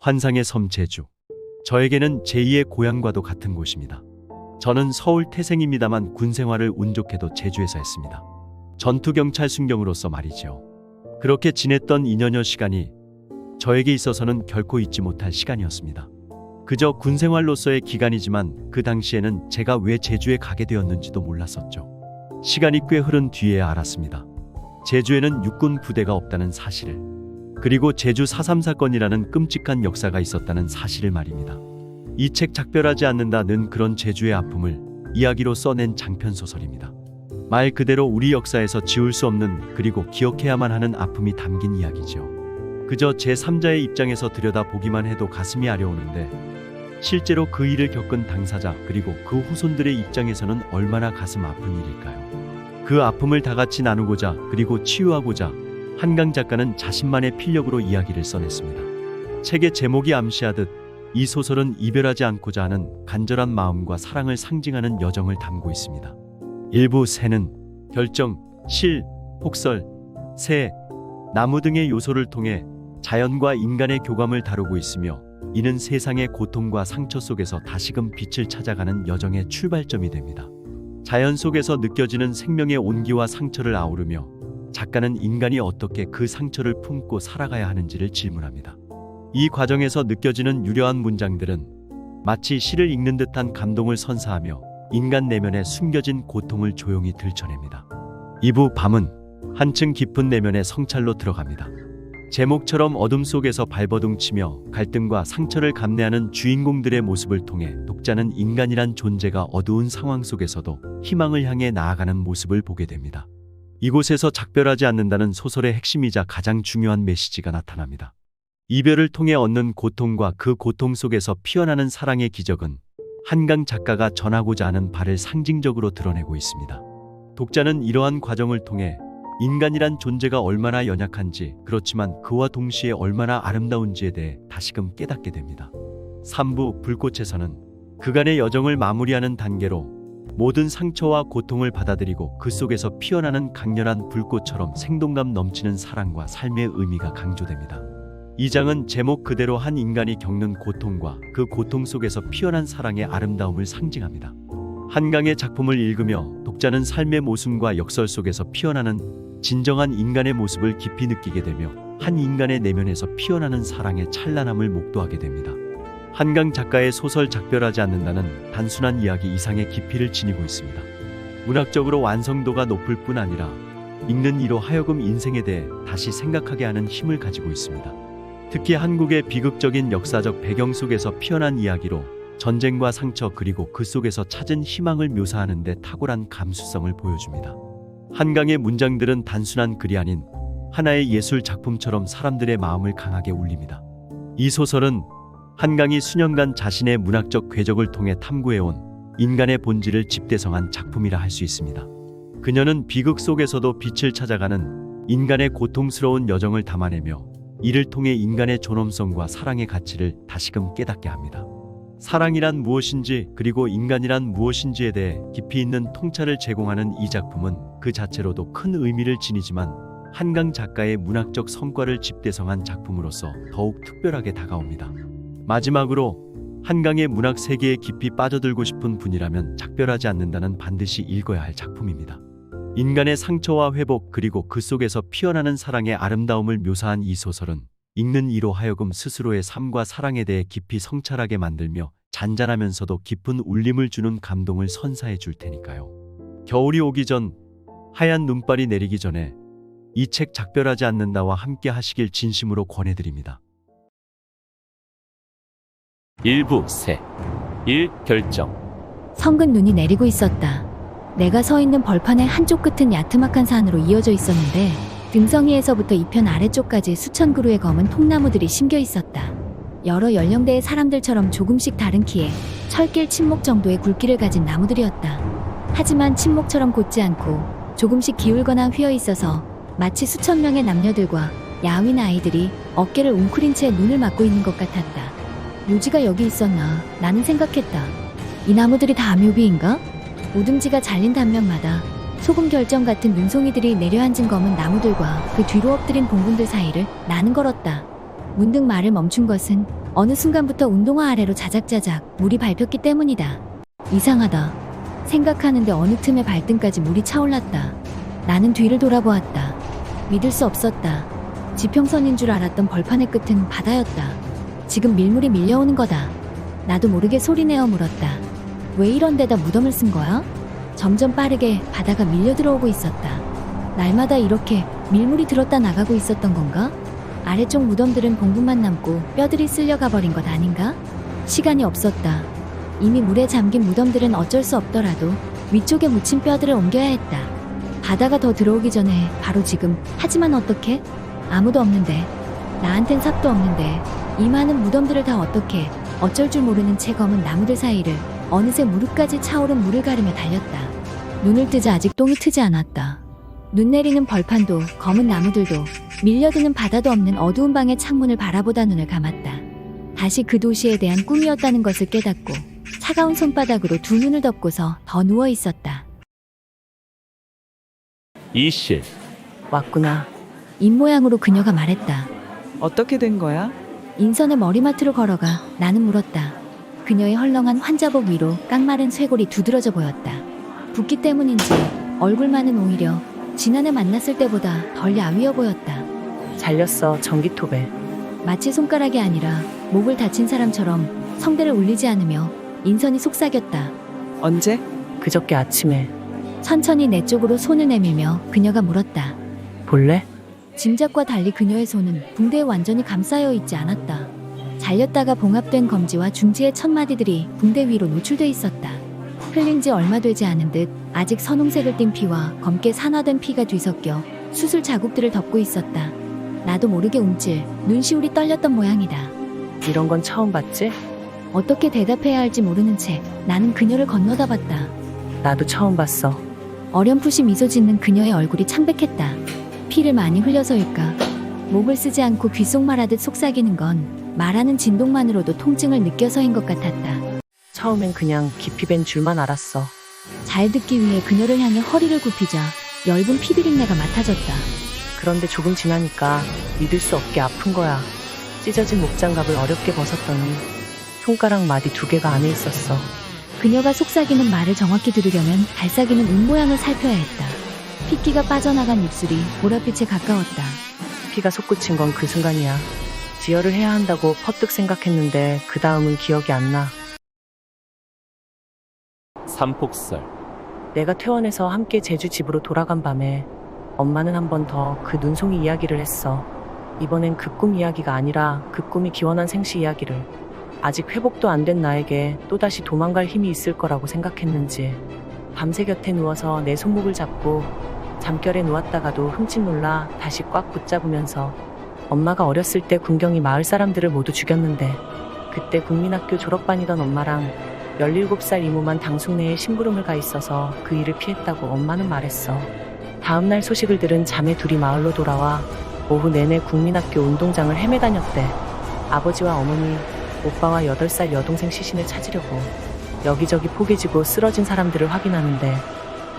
환상의 섬 제주. 저에게는 제2의 고향과도 같은 곳입니다. 저는 서울 태생입니다만 군 생활을 운 좋게도 제주에서 했습니다. 전투경찰 순경으로서 말이죠. 그렇게 지냈던 2년여 시간이 저에게 있어서는 결코 잊지 못할 시간이었습니다. 그저 군 생활로서의 기간이지만 그 당시에는 제가 왜 제주에 가게 되었는지도 몰랐었죠. 시간이 꽤 흐른 뒤에야 알았습니다. 제주에는 육군 부대가 없다는 사실을 그리고 제주 4.3 사건이라는 끔찍한 역사가 있었다는 사실을 말입니다. 이 책 작별하지 않는다는 그런 제주의 아픔을 이야기로 써낸 장편 소설입니다. 말 그대로 우리 역사에서 지울 수 없는 그리고 기억해야만 하는 아픔이 담긴 이야기죠. 그저 제 3자의 입장에서 들여다 보기만 해도 가슴이 아려오는데 실제로 그 일을 겪은 당사자 그리고 그 후손들의 입장에서는 얼마나 가슴 아픈 일일까요? 그 아픔을 다 같이 나누고자 그리고 치유하고자 한강 작가는 자신만의 필력으로 이야기를 써냈습니다. 책의 제목이 암시하듯 이 소설은 이별하지 않고자 하는 간절한 마음과 사랑을 상징하는 여정을 담고 있습니다. 일부 새는 결정, 실, 폭설, 새, 나무 등의 요소를 통해 자연과 인간의 교감을 다루고 있으며 이는 세상의 고통과 상처 속에서 다시금 빛을 찾아가는 여정의 출발점이 됩니다. 자연 속에서 느껴지는 생명의 온기와 상처를 아우르며 작가는 인간이 어떻게 그 상처를 품고 살아가야 하는지를 질문합니다. 이 과정에서 느껴지는 유려한 문장들은 마치 시를 읽는 듯한 감동을 선사하며 인간 내면에 숨겨진 고통을 조용히 들춰냅니다. 2부 밤은 한층 깊은 내면의 성찰로 들어갑니다. 제목처럼 어둠 속에서 발버둥치며 갈등과 상처를 감내하는 주인공들의 모습을 통해 독자는 인간이란 존재가 어두운 상황 속에서도 희망을 향해 나아가는 모습을 보게 됩니다. 이곳에서 작별하지 않는다는 소설의 핵심이자 가장 중요한 메시지가 나타납니다. 이별을 통해 얻는 고통과 그 고통 속에서 피어나는 사랑의 기적은 한강 작가가 전하고자 하는 바를 상징적으로 드러내고 있습니다. 독자는 이러한 과정을 통해 인간이란 존재가 얼마나 연약한지 그렇지만 그와 동시에 얼마나 아름다운지에 대해 다시금 깨닫게 됩니다. 3부 불꽃에서는 그간의 여정을 마무리하는 단계로 모든 상처와 고통을 받아들이고 그 속에서 피어나는 강렬한 불꽃처럼 생동감 넘치는 사랑과 삶의 의미가 강조됩니다. 이 장은 제목 그대로 한 인간이 겪는 고통과 그 고통 속에서 피어난 사랑의 아름다움을 상징합니다. 한강의 작품을 읽으며 독자는 삶의 모순과 역설 속에서 피어나는 진정한 인간의 모습을 깊이 느끼게 되며 한 인간의 내면에서 피어나는 사랑의 찬란함을 목도하게 됩니다. 한강 작가의 소설 작별하지 않는다는 단순한 이야기 이상의 깊이를 지니고 있습니다. 문학적으로 완성도가 높을 뿐 아니라 읽는 이로 하여금 인생에 대해 다시 생각하게 하는 힘을 가지고 있습니다. 특히 한국의 비극적인 역사적 배경 속에서 피어난 이야기로 전쟁과 상처 그리고 그 속에서 찾은 희망을 묘사하는 데 탁월한 감수성을 보여줍니다. 한강의 문장들은 단순한 글이 아닌 하나의 예술 작품처럼 사람들의 마음을 강하게 울립니다. 이 소설은 한강이 수년간 자신의 문학적 궤적을 통해 탐구해온 인간의 본질을 집대성한 작품이라 할 수 있습니다. 그녀는 비극 속에서도 빛을 찾아가는 인간의 고통스러운 여정을 담아내며 이를 통해 인간의 존엄성과 사랑의 가치를 다시금 깨닫게 합니다. 사랑이란 무엇인지 그리고 인간이란 무엇인지에 대해 깊이 있는 통찰을 제공하는 이 작품은 그 자체로도 큰 의미를 지니지만 한강 작가의 문학적 성과를 집대성한 작품으로서 더욱 특별하게 다가옵니다. 마지막으로 한강의 문학 세계에 깊이 빠져들고 싶은 분이라면 작별하지 않는다는 반드시 읽어야 할 작품입니다. 인간의 상처와 회복 그리고 그 속에서 피어나는 사랑의 아름다움을 묘사한 이 소설은 읽는 이로 하여금 스스로의 삶과 사랑에 대해 깊이 성찰하게 만들며 잔잔하면서도 깊은 울림을 주는 감동을 선사해 줄 테니까요. 겨울이 오기 전 하얀 눈발이 내리기 전에 이 책 작별하지 않는다와 함께 하시길 진심으로 권해드립니다. 일부 세. 일 결정. 성근 눈이 내리고 있었다. 내가 서 있는 벌판의 한쪽 끝은 야트막한 산으로 이어져 있었는데 등성이에서부터 이편 아래쪽까지 수천 그루의 검은 통나무들이 심겨 있었다. 여러 연령대의 사람들처럼 조금씩 다른 키에 철길 침묵 정도의 굵기를 가진 나무들이었다. 하지만 침묵처럼 곧지 않고 조금씩 기울거나 휘어 있어서 마치 수천 명의 남녀들과 야윈 아이들이 어깨를 웅크린 채 눈을 막고 있는 것 같았다. 묘지가 여기 있었나? 나는 생각했다. 이 나무들이 다 묘비인가? 오둥지가 잘린 단면마다 소금 결정 같은 눈송이들이 내려앉은 검은 나무들과 그 뒤로 엎드린 봉분들 사이를 나는 걸었다. 문득 말을 멈춘 것은 어느 순간부터 운동화 아래로 자작자작 물이 밟혔기 때문이다. 이상하다. 생각하는데 어느 틈에 발등까지 물이 차올랐다. 나는 뒤를 돌아보았다. 믿을 수 없었다. 지평선인 줄 알았던 벌판의 끝은 바다였다. 지금 밀물이 밀려오는 거다. 나도 모르게 소리내어 물었다. 왜 이런 데다 무덤을 쓴 거야? 점점 빠르게 바다가 밀려 들어오고 있었다. 날마다 이렇게 밀물이 들었다 나가고 있었던 건가? 아래쪽 무덤들은 봉분만 남고 뼈들이 쓸려가 버린 것 아닌가? 시간이 없었다. 이미 물에 잠긴 무덤들은 어쩔 수 없더라도 위쪽에 묻힌 뼈들을 옮겨야 했다. 바다가 더 들어오기 전에 바로 지금. 하지만 어떻게? 아무도 없는데. 나한텐 삽도 없는데. 이 많은 무덤들을 다 어떻게 어쩔 줄 모르는 채 검은 나무들 사이를 어느새 무릎까지 차오른 물을 가르며 달렸다. 눈을 뜨자 아직 똥이 트지 않았다. 눈 내리는 벌판도 검은 나무들도 밀려드는 바다도 없는 어두운 방의 창문을 바라보다 눈을 감았다. 다시 그 도시에 대한 꿈이었다는 것을 깨닫고 차가운 손바닥으로 두 눈을 덮고서 더 누워 있었다. 이실 왔구나. 입모양으로 그녀가 말했다. 어떻게 된 거야? 인선의 머리맡으로 걸어가 나는 물었다. 그녀의 헐렁한 환자복 위로 깡마른 쇄골이 두드러져 보였다. 붓기 때문인지 얼굴만은 오히려 지난해 만났을 때보다 덜 야위어 보였다. 잘렸어, 전기톱에. 마치 손가락이 아니라 목을 다친 사람처럼 성대를 울리지 않으며 인선이 속삭였다. 언제? 그저께 아침에. 천천히 내 쪽으로 손을 내밀며 그녀가 물었다. 볼래? 짐작과 달리 그녀의 손은 붕대에 완전히 감싸여 있지 않았다. 잘렸다가 봉합된 검지와 중지의 첫 마디들이 붕대 위로 노출돼 있었다. 흘린 지 얼마 되지 않은 듯 아직 선홍색을 띤 피와 검게 산화된 피가 뒤섞여 수술 자국들을 덮고 있었다. 나도 모르게 움찔 눈시울이 떨렸던 모양이다. 이런 건 처음 봤지? 어떻게 대답해야 할지 모르는 채 나는 그녀를 건너다 봤다. 나도 처음 봤어. 어렴풋이 미소 짓는 그녀의 얼굴이 창백했다. 피를 많이 흘려서일까? 목을 쓰지 않고 귓속말하듯 속삭이는 건 말하는 진동만으로도 통증을 느껴서인 것 같았다. 처음엔 그냥 깊이 밴 줄만 알았어. 잘 듣기 위해 그녀를 향해 허리를 굽히자 엷은 피비린내가 맡아졌다. 그런데 조금 지나니까 믿을 수 없게 아픈 거야. 찢어진 목장갑을 어렵게 벗었더니 손가락 마디 두 개가 안에 있었어. 그녀가 속삭이는 말을 정확히 들으려면 발사기는 입모양을 살펴야 했다. 핏기가 빠져나간 입술이 보랏빛에 가까웠다. 피가 솟구친 건 그 순간이야. 지혈을 해야 한다고 퍼뜩 생각했는데 그 다음은 기억이 안 나. 삼폭설 내가 퇴원해서 함께 제주 집으로 돌아간 밤에 엄마는 한 번 더 그 눈송이 이야기를 했어. 이번엔 그 꿈 이야기가 아니라 그 꿈이 기원한 생시 이야기를. 아직 회복도 안 된 나에게 또다시 도망갈 힘이 있을 거라고 생각했는지 밤새 곁에 누워서 내 손목을 잡고 잠결에 누웠다가도 흠칫 놀라 다시 꽉 붙잡으면서 엄마가 어렸을 때 군경이 마을 사람들을 모두 죽였는데 그때 국민학교 졸업반이던 엄마랑 17살 이모만 당숙내에 심부름을 가 있어서 그 일을 피했다고 엄마는 말했어. 다음날 소식을 들은 자매 둘이 마을로 돌아와 오후 내내 국민학교 운동장을 헤매 다녔대. 아버지와 어머니, 오빠와 8살 여동생 시신을 찾으려고 여기저기 포개지고 쓰러진 사람들을 확인하는데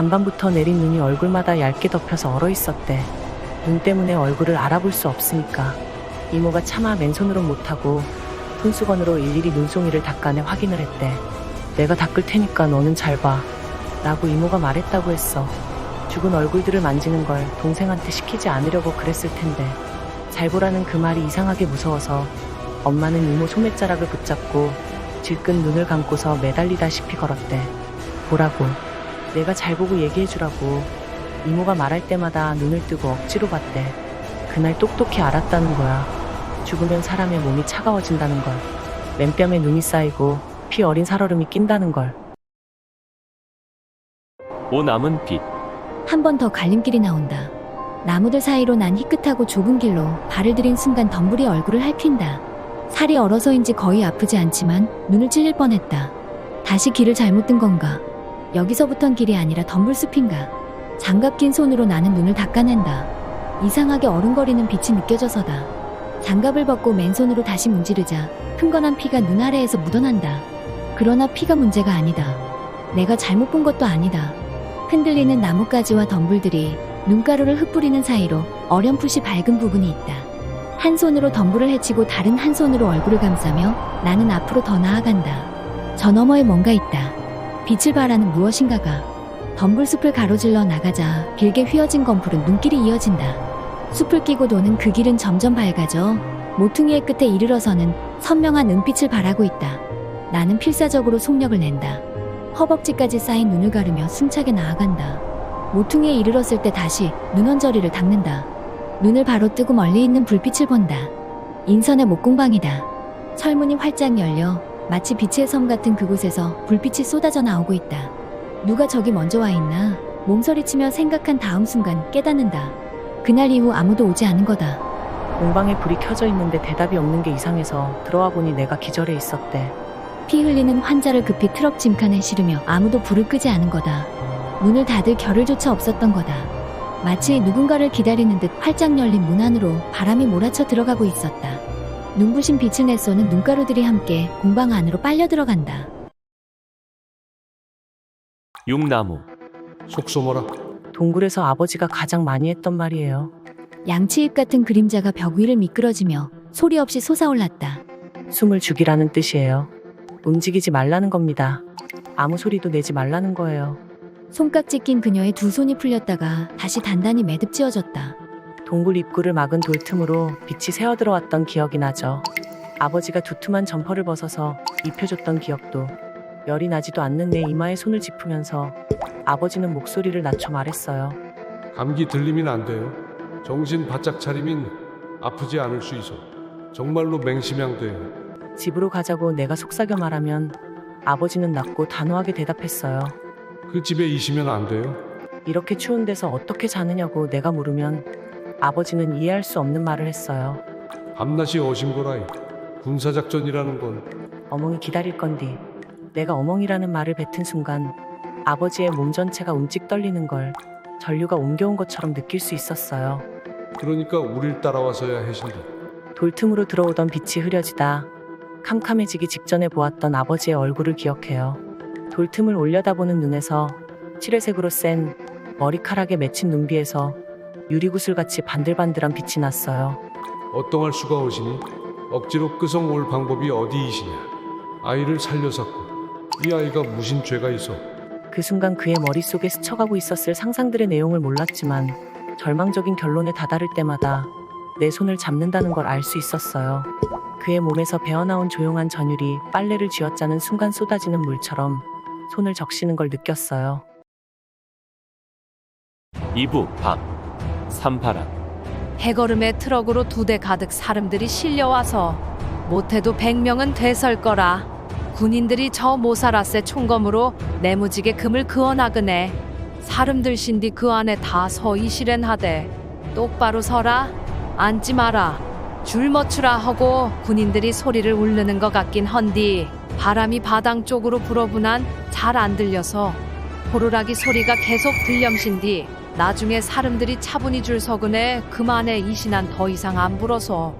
간밤부터 내린 눈이 얼굴마다 얇게 덮여서 얼어 있었대. 눈 때문에 얼굴을 알아볼 수 없으니까 이모가 차마 맨손으로 못하고 손수건으로 일일이 눈송이를 닦아내 확인을 했대. 내가 닦을 테니까 너는 잘 봐. 라고 이모가 말했다고 했어. 죽은 얼굴들을 만지는 걸 동생한테 시키지 않으려고 그랬을 텐데. 잘 보라는 그 말이 이상하게 무서워서 엄마는 이모 소매자락을 붙잡고 질끈 눈을 감고서 매달리다시피 걸었대. 보라고. 내가 잘 보고 얘기해주라고. 이모가 말할 때마다 눈을 뜨고 억지로 봤대. 그날 똑똑히 알았다는 거야. 죽으면 사람의 몸이 차가워진다는 걸. 맨뺨에 눈이 쌓이고 피 어린 살얼음이 낀다는 걸. 오 남은 빛 한 번 더 갈림길이 나온다. 나무들 사이로 난 희끗하고 좁은 길로 발을 들인 순간 덤불이 얼굴을 핥힌다. 살이 얼어서인지 거의 아프지 않지만 눈을 찔릴 뻔했다. 다시 길을 잘못 든 건가? 여기서부턴 길이 아니라 덤불숲인가? 장갑 낀 손으로 나는 눈을 닦아낸다. 이상하게 어른거리는 빛이 느껴져서다. 장갑을 벗고 맨손으로 다시 문지르자 흥건한 피가 눈 아래에서 묻어난다. 그러나 피가 문제가 아니다. 내가 잘못 본 것도 아니다. 흔들리는 나뭇가지와 덤불들이 눈가루를 흩뿌리는 사이로 어렴풋이 밝은 부분이 있다. 한 손으로 덤불을 헤치고 다른 한 손으로 얼굴을 감싸며 나는 앞으로 더 나아간다. 저 너머에 뭔가 있다. 빛을 발하는 무엇인가가 덤불 숲을 가로질러 나가자 길게 휘어진 검풀은 눈길이 이어진다. 숲을 끼고 도는 그 길은 점점 밝아져 모퉁이의 끝에 이르러서는 선명한 은빛을 발하고 있다. 나는 필사적으로 속력을 낸다. 허벅지까지 쌓인 눈을 가르며 숨차게 나아간다. 모퉁이에 이르렀을 때 다시 눈원저리를 닦는다. 눈을 바로 뜨고 멀리 있는 불빛을 본다. 인선의 목공방이다. 철문이 활짝 열려 마치 빛의 섬 같은 그곳에서 불빛이 쏟아져 나오고 있다. 누가 저기 먼저 와 있나? 몸서리치며 생각한 다음 순간 깨닫는다. 그날 이후 아무도 오지 않은 거다. 공방에 불이 켜져 있는데 대답이 없는 게 이상해서 들어와 보니 내가 기절해 있었대. 피 흘리는 환자를 급히 트럭 짐칸에 실으며 아무도 불을 끄지 않은 거다. 문을 닫을 겨를조차 없었던 거다. 마치 누군가를 기다리는 듯 활짝 열린 문 안으로 바람이 몰아쳐 들어가고 있었다. 눈부신 빛을 내쏘는 눈가루들이 함께 공방 안으로 빨려 들어간다. 육나무 속소머라 동굴에서 아버지가 가장 많이 했던 말이에요. 양치잎 같은 그림자가 벽 위를 미끄러지며 소리 없이 솟아올랐다. 숨을 죽이라는 뜻이에요. 움직이지 말라는 겁니다. 아무 소리도 내지 말라는 거예요. 손깍지 낀 그녀의 두 손이 풀렸다가 다시 단단히 매듭지어졌다. 동굴 입구를 막은 돌 틈으로 빛이 새어 들어왔던 기억이 나죠. 아버지가 두툼한 점퍼를 벗어서 입혀줬던 기억도 열이 나지도 않는 내 이마에 손을 짚으면서 아버지는 목소리를 낮춰 말했어요. 감기 들리면 안 돼요 정신 바짝 차리면 아프지 않을 수 있어 정말로 맹심양 돼요 집으로 가자고 내가 속삭여 말하면 아버지는 낮고 단호하게 대답했어요. 그 집에 있으면 안 돼요 이렇게 추운 데서 어떻게 자느냐고 내가 물으면 아버지는 이해할 수 없는 말을 했어요. 밤낮이 어신 거라이 군사작전이라는 건 어멍이 기다릴 건디. 내가 어멍이라는 말을 뱉은 순간 아버지의 몸 전체가 움찍 떨리는 걸 전류가 옮겨온 것처럼 느낄 수 있었어요. 그러니까 우릴 따라와서야 해신다 돌틈으로 들어오던 빛이 흐려지다 캄캄해지기 직전에 보았던 아버지의 얼굴을 기억해요. 돌틈을 올려다보는 눈에서 칠회색으로 센 머리카락에 맺힌 눈비에서 유리구슬같이 반들반들한 빛이 났어요. 어떠할 수가 오시니 억지로 끄성 올 방법이 어디이시냐 아이를 살려샀고 이 아이가 무슨 죄가 있어 그 순간 그의 머릿속에 스쳐가고 있었을 상상들의 내용을 몰랐지만 절망적인 결론에 다다를 때마다 내 손을 잡는다는 걸 알 수 있었어요. 그의 몸에서 배어나온 조용한 전율이 빨래를 쥐어짜는 순간 쏟아지는 물처럼 손을 적시는 걸 느꼈어요. 이부 밤 삼파라 해걸음에 트럭으로 두 대 가득 사람들이 실려와서 못해도 100명은 되설 거라. 군인들이 저 모사라세 총검으로 내무지게 금을 그어 나그네. 사람들 신디 그 안에 다 서 이실행하되 똑바로 서라 앉지 마라 줄 맞추라 하고 군인들이 소리를 울르는 것 같긴 헌디 바람이 바당 쪽으로 불어분한 잘 안 들려서 호루라기 소리가 계속 들렴신디 나중에 사람들이 차분히 줄 서근에 그만에 이신한 더 이상 안 불어서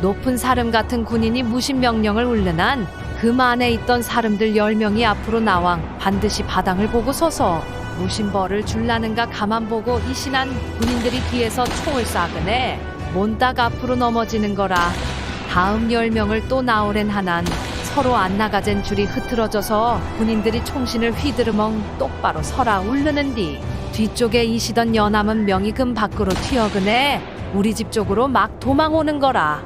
높은 사람 같은 군인이 무신 명령을 울르난 그만에 있던 사람들 열명이 앞으로 나왕 반드시 바당을 보고 서서 무신벌을 줄라는가 가만 보고 이신한 군인들이 뒤에서 총을 쏴그네 몬딱 앞으로 넘어지는 거라 다음 열명을 또 나오랜 하난 서로 안 나가젠 줄이 흐트러져서 군인들이 총신을 휘두르멍 똑바로 서라 울르는 뒤 뒤쪽에 이시던 연함은 명이 금 밖으로 튀어그네 우리 집 쪽으로 막 도망 오는 거라.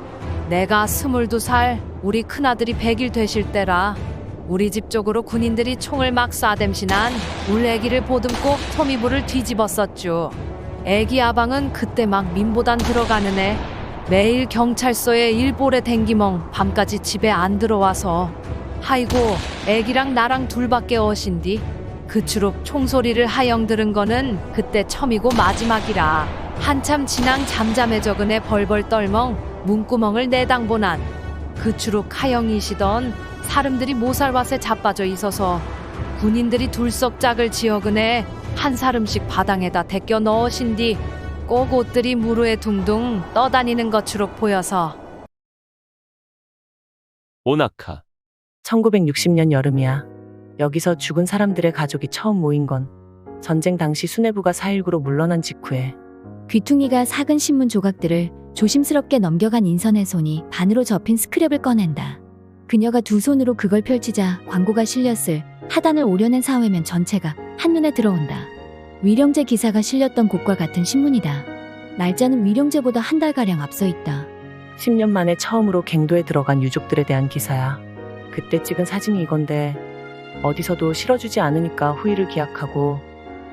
내가 스물두 살 우리 큰아들이 백일 되실 때라. 우리 집 쪽으로 군인들이 총을 막 쏴댐시난 울 애기를 보듬고 토미불을 뒤집었었죠 애기 아방은 그때 막 민보단 들어가는 애 매일 경찰서에 일볼에 댕기멍 밤까지 집에 안 들어와서. 하이고 애기랑 나랑 둘밖에 어신디 그추록 총소리를 하영 들은 거는 그때 처음이고 마지막이라 한참 지낭 잠잠해져근에 벌벌 떨멍 문구멍을 내당보난 그추록 하영이시던 사람들이 모살밭에 자빠져 있어서 군인들이 둘석 짝을 지어근에 한 사람씩 바당에다 데껴 넣으신 뒤 꼭 옷들이 무르에 둥둥 떠다니는 것추록 보여서 오나카 1960년 여름이야. 여기서 죽은 사람들의 가족이 처음 모인 건 전쟁 당시 수뇌부가 4.19로 물러난 직후에 귀퉁이가 삭은 신문 조각들을 조심스럽게 넘겨간 인선의 손이 반으로 접힌 스크랩을 꺼낸다. 그녀가 두 손으로 그걸 펼치자 광고가 실렸을 하단을 오려낸 사회면 전체가 한눈에 들어온다. 위령제 기사가 실렸던 곳과 같은 신문이다. 날짜는 위령제보다 한 달가량 앞서 있다. 10년 만에 처음으로 갱도에 들어간 유족들에 대한 기사야. 그때 찍은 사진이 이건데 어디서도 실어주지 않으니까 후일을 기약하고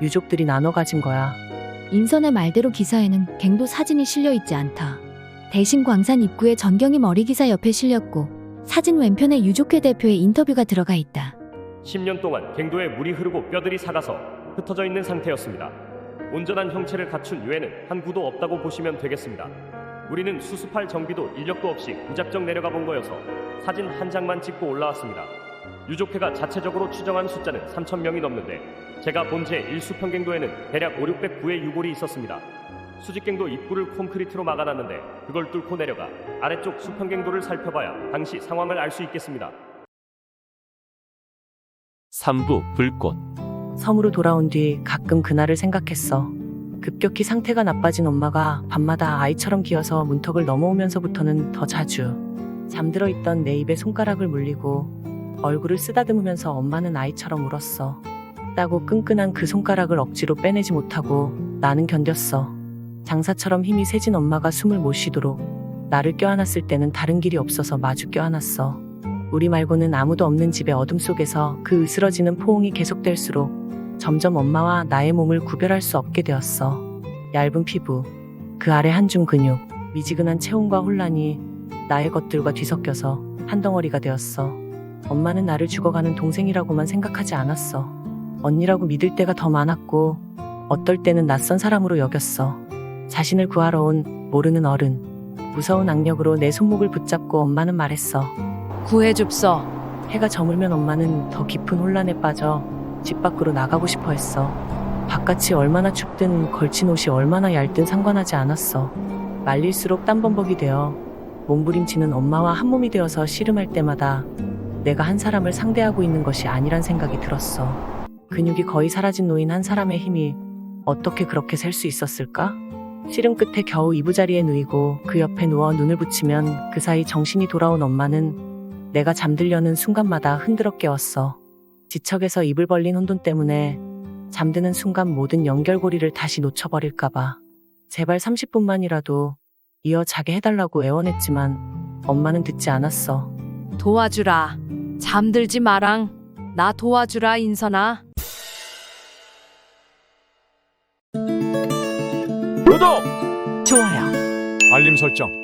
유족들이 나눠 가진 거야. 인선의 말대로 기사에는 갱도 사진이 실려 있지 않다. 대신 광산 입구에 전경이 머리 기사 옆에 실렸고 사진 왼편에 유족회 대표의 인터뷰가 들어가 있다. 10년 동안 갱도에 물이 흐르고 뼈들이 삭아서 흩어져 있는 상태였습니다. 온전한 형체를 갖춘 유해는 한 구도 없다고 보시면 되겠습니다. 우리는 수습할 정비도 인력도 없이 무작정 내려가 본 거여서 사진 한 장만 찍고 올라왔습니다. 유족회가 자체적으로 추정한 숫자는 3천 명이 넘는데 제가 본 제 1수평갱도에는 대략 5, 609의 유골이 있었습니다. 수직갱도 입구를 콘크리트로 막아놨는데 그걸 뚫고 내려가 아래쪽 수평갱도를 살펴봐야 당시 상황을 알 수 있겠습니다. 3부 불꽃. 섬으로 돌아온 뒤 가끔 그날을 생각했어. 급격히 상태가 나빠진 엄마가 밤마다 아이처럼 기어서 문턱을 넘어오면서부터는 더 자주 잠들어 있던 내 입에 손가락을 물리고 얼굴을 쓰다듬으면서 엄마는 아이처럼 울었어. 따고 끈끈한 그 손가락을 억지로 빼내지 못하고 나는 견뎠어. 장사처럼 힘이 세진 엄마가 숨을 못 쉬도록 나를 껴안았을 때는 다른 길이 없어서 마주 껴안았어. 우리 말고는 아무도 없는 집의 어둠 속에서 그 으스러지는 포옹이 계속될수록 점점 엄마와 나의 몸을 구별할 수 없게 되었어. 얇은 피부, 그 아래 한줌 근육, 미지근한 체온과 혼란이 나의 것들과 뒤섞여서 한 덩어리가 되었어. 엄마는 나를 죽어가는 동생이라고만 생각하지 않았어. 언니라고 믿을 때가 더 많았고, 어떨 때는 낯선 사람으로 여겼어. 자신을 구하러 온 모르는 어른. 무서운 악력으로 내 손목을 붙잡고 엄마는 말했어. 구해줍소. 해가 저물면 엄마는 더 깊은 혼란에 빠져 집 밖으로 나가고 싶어 했어. 바깥이 얼마나 춥든 걸친 옷이 얼마나 얇든 상관하지 않았어. 말릴수록 땀범벅이 되어 몸부림치는 엄마와 한 몸이 되어서 씨름할 때마다 내가 한 사람을 상대하고 있는 것이 아니란 생각이 들었어. 근육이 거의 사라진 노인 한 사람의 힘이 어떻게 그렇게 셀 수 있었을까? 씨름 끝에 겨우 이부자리에 누이고 그 옆에 누워 눈을 붙이면 그 사이 정신이 돌아온 엄마는 내가 잠들려는 순간마다 흔들어 깨웠어. 지척에서 입을 벌린 혼돈 때문에 잠드는 순간 모든 연결고리를 다시 놓쳐버릴까봐. 제발 30분만이라도 이어 자게 해달라고 애원했지만 엄마는 듣지 않았어. 도와주라. 잠들지 마랑. 나 도와주라 인선아. 구독! 좋아요. 알림 설정